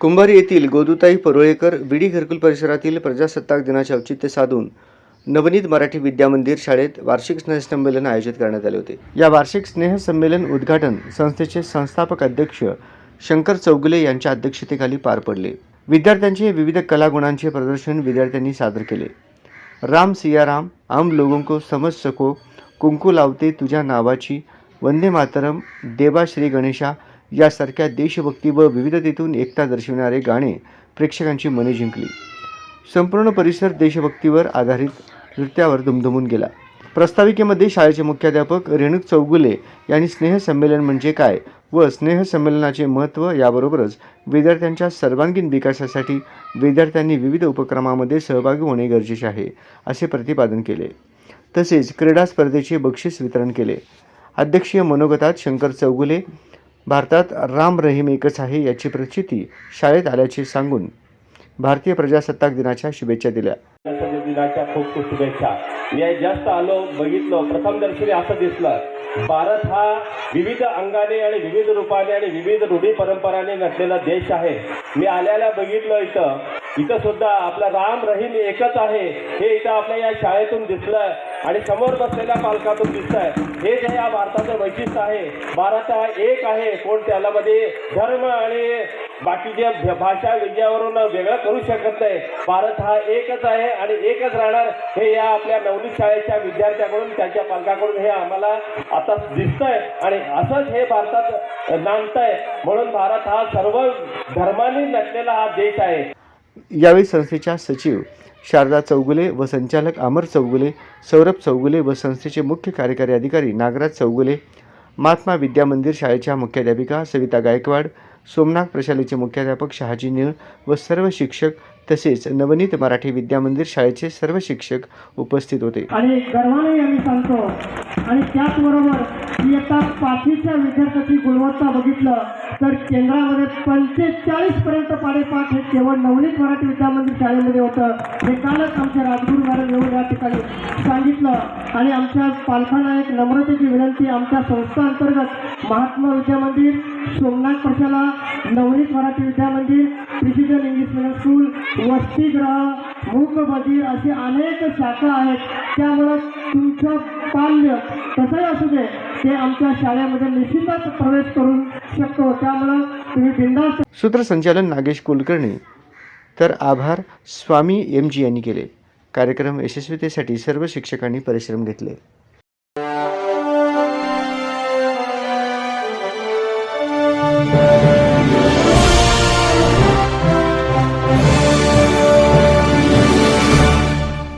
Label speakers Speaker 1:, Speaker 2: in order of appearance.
Speaker 1: कुंभार येथील गोदुताई परोळेकर विडी घरकुल परिसरातील प्रजासत्ताक दिनाचे औचित्य साधून नवनीत मराठी विद्या मंदिर शाळेत वार्षिक स्नेहसंमेलन आयोजित करण्यात आले होते. या वार्षिक स्नेहसंमेलन उद्घाटन संस्थेचे संस्थापक अध्यक्ष शंकर चौगुले यांच्या अध्यक्षतेखाली पार पडले. विद्यार्थ्यांचे विविध कलागुणांचे प्रदर्शन विद्यार्थ्यांनी सादर केले. राम सियाराम आम लोगों को समज सको कुंकू लावते तुझ्या नावाची वंदे मातरम देवा श्री गणेशा यासारख्या देशभक्ती व विविधतेतून एकता दर्शविणारे गाणे प्रेक्षकांची मने जिंकली. संपूर्ण परिसर देशभक्तीवर आधारित नृत्यावर दुमदुमून गेला. प्रस्ताविकेमध्ये शाळेचे मुख्याध्यापक रेणुक चौगुले यांनी स्नेहसंमेलन म्हणजे काय व स्नेहसंमेलनाचे महत्त्व याबरोबरच विद्यार्थ्यांच्या सर्वांगीण विकासासाठी विद्यार्थ्यांनी विविध उपक्रमामध्ये सहभागी होणे गरजेचे आहे असे प्रतिपादन केले. तसेच क्रीडा स्पर्धेचे बक्षीस वितरण केले. अध्यक्षीय मनोगतात शंकर चौगुले भारतात राम रहीम एकच आहे याची प्रचिती शाळेत आल्याचे सांगून भारतीय प्रजासत्ताक दिनाच्या शुभेच्छा दिल्या.
Speaker 2: दिनाच्या खूप खूप शुभेच्छा. मी जास्त आलो बघितलं प्रथम दर्शनी असं दिसलं. भारत हा विविध अंगाने आणि विविध रूपाने आणि विविध रूढी परंपराने नटलेला देश आहे. मी आल्याला बघितलं इथं. इथं सुद्धा आपला राम रहीम एकच आहे. हे इथं आपल्या या शाळेतून दिसलंय आणि समोर बसलेल्या पालकातून दिसतंय. हे जे या भारताचं वैशिष्ट्य आहे भारत हा एक आहे. कोण त्याला मध्ये धर्म आणि बाकीच्या भाषा विद्यावरून वेगळं करू शकत नाही. भारत हा एकच आहे आणि एकच राहणार हे या आपल्या नवनीत शाळेच्या विद्यार्थ्याकडून त्यांच्या पालकाकडून हे आम्हाला आता दिसतंय आणि असंच हे भारतात नांदतंय. म्हणून भारत हा सर्व धर्मांनी नटलेला हा देश आहे.
Speaker 1: यावेळी संस्थेच्या सचिव शारदा चौगुले व संचालक अमर चौगुले सौरभ चौगुले व संस्थेचे मुख्य कार्यकारी अधिकारी नागराज चौगुले महात्मा विद्या मंदिर शाळेच्या मुख्याध्यापिका सविता गायकवाड सोमनाथ प्रशालेचे मुख्याध्यापक शहाजी निळ व सर्व शिक्षक तसेच नवनीत मराठी विद्यामंदिर शाळेचे सर्व शिक्षक उपस्थित होते.
Speaker 3: आणि गर्वाने आम्ही सांगतो आणि त्याचबरोबर इयत्ता पाचवीच्या विद्यार्थ्याची गुणवत्ता बघितलं तर केंद्रामध्ये पंचेचाळीस पर्यंत पाडेपाठ हे केवळ नवनीत मराठी विद्या मंदिर शाळेमध्ये होतं. हे कालच आमच्या राजगुरू मॅडम येऊन या ठिकाणी सांगितलं. आणि आमच्या पालकांना एक नम्रतेची विनंती आमच्या संस्था अंतर्गत महात्मा विद्या मंदिर सोमनाथ प्रशाला नवनीत मराठी विद्या मंदिर प्रिसिजन इंग्लिश मिडियम स्कूल वसतिगृह मूक बधीर असे अनेक शाखा आहेत त्यामुळं तुमचं पाल्य कसंही असू दे ते आमच्या शाळेमध्ये निश्चितच प्रवेश करू शकतो. त्यामुळं तुम्ही बिंदास्त
Speaker 1: सूत्रसंचालन नागेश कुलकर्णी. तर आभार स्वामी एम जी यांनी केले. कार्यक्रम यशस्वीतेसाठी सर्व शिक्षकांनी परिश्रम घेतले. thank you